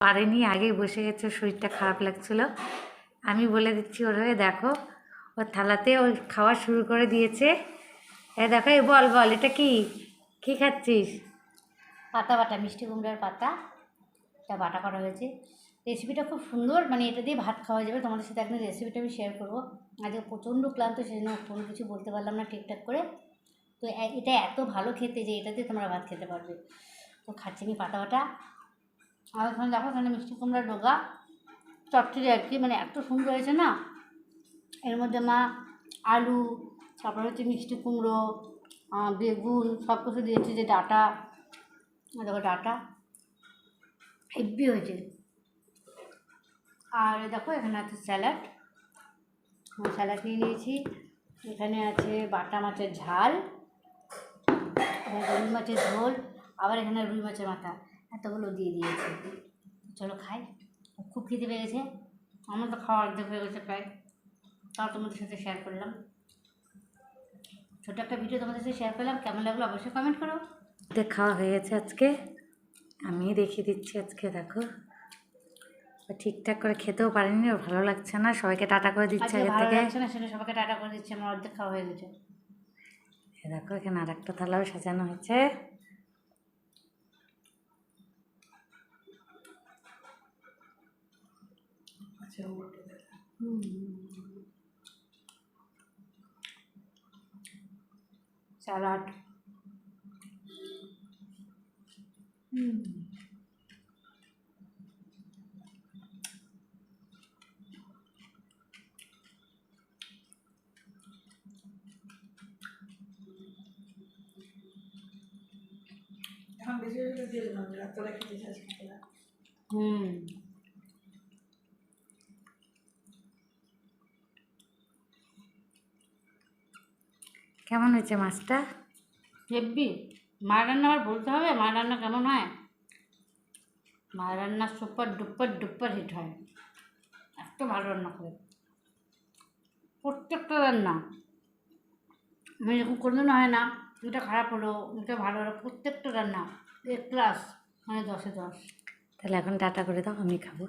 পারেনি, আগে বসে গেছে, শরীরটা খারাপ লাগছিল। আমি বলে দিচ্ছি ওর হয়ে দেখো, ওর থালাতে ওই খাওয়া শুরু করে দিয়েছে। এ দেখো, এ বল বল, এটা কি? কী খাচ্ছিস? পাতা বাটা, মিষ্টি কুমড়ার পাতা। এটা বাটা করা হয়েছে। রেসিপিটা খুব সুন্দর মানে এটা দিয়ে ভাত খাওয়া যাবে। তোমাদের সাথে একদিন রেসিপিটা আমি শেয়ার করব। আজকে প্রচণ্ড ক্লান্ত, সেজন্য কোনো কিছু বলতে পারলাম না ঠিকঠাক করে। তো এটা এত ভালো খেতে যে, এটা দিয়ে তোমরা ভাত খেতে পারবে। তো খাচ্ছি আমি পাতা বাটা। আর ওখানে দেখো এখানে মিষ্টি কুমড়ার ডোগা। চটচড়ি আর কি মানে এত সুন্দর হয়েছে না? এর মধ্যে মা আলু, তারপরে হচ্ছে মিষ্টি কুমড়ো বেগুন সব কিছু দিয়েছে যে ডাটা। দেখো ডাটা। হেভি হয়েছে। আর দেখো এখানে আছে স্যালাড। স্যালাড নিয়ে নিয়েছি। এখানে আছে বাটা মাছের ঝাল রুই মাছের ঝোল, আবার এখানে রুই মাছের মাথা। এতগুলো দিয়ে দিয়েছে। চলো খাই। খুব খিদে পেয়ে গেছে আমার তো খাওয়া অর্ধেক হয়ে গেছে প্রায়। তাও তোমাদের সাথে শেয়ার করলাম। ছোটো একটা ভিডিও তোমাদের সাথে শেয়ার করলাম। কেমন লাগল অবশ্যই কমেন্ট করো। খাওয়া হয়ে গেছে আজকে। আমি দেখিয়ে দিচ্ছি আজকে দেখো। ঠিকঠাক করে খেতেও পারেনি ওর ভালো লাগছে না। সবাইকে টাটা করে দিচ্ছে আগে থেকে। না সেটা সবাইকে টাটা করে দিচ্ছি। আমার অর্ধেক খাওয়া হয়ে গেছে। দেখো এখানে আর একটা থালাও সাজানো হয়েছে। স্যালাড হুম এখন বেশি বেশি দিয়ে দিলাম রাত্রে খেতে চাস খেতে না হুম কেমন হয়েছে মাছটা? হেব্বি। মায়ের রান্না আবার বলতে হবে মায়ের রান্না কেমন হয়? মায়ের রান্না সুপার ডুপার ডুপার হিট হয়। এত ভালো রান্না করে। প্রত্যেকটা রান্না। আমি এরকম কোনোদিনও হয় না এটা খারাপ হলো এটা ভালো হলো প্রত্যেকটা রান্না। এ ক্লাস মানে দশে দশ। তাহলে এখন টাটা করে দাও আমি খাব।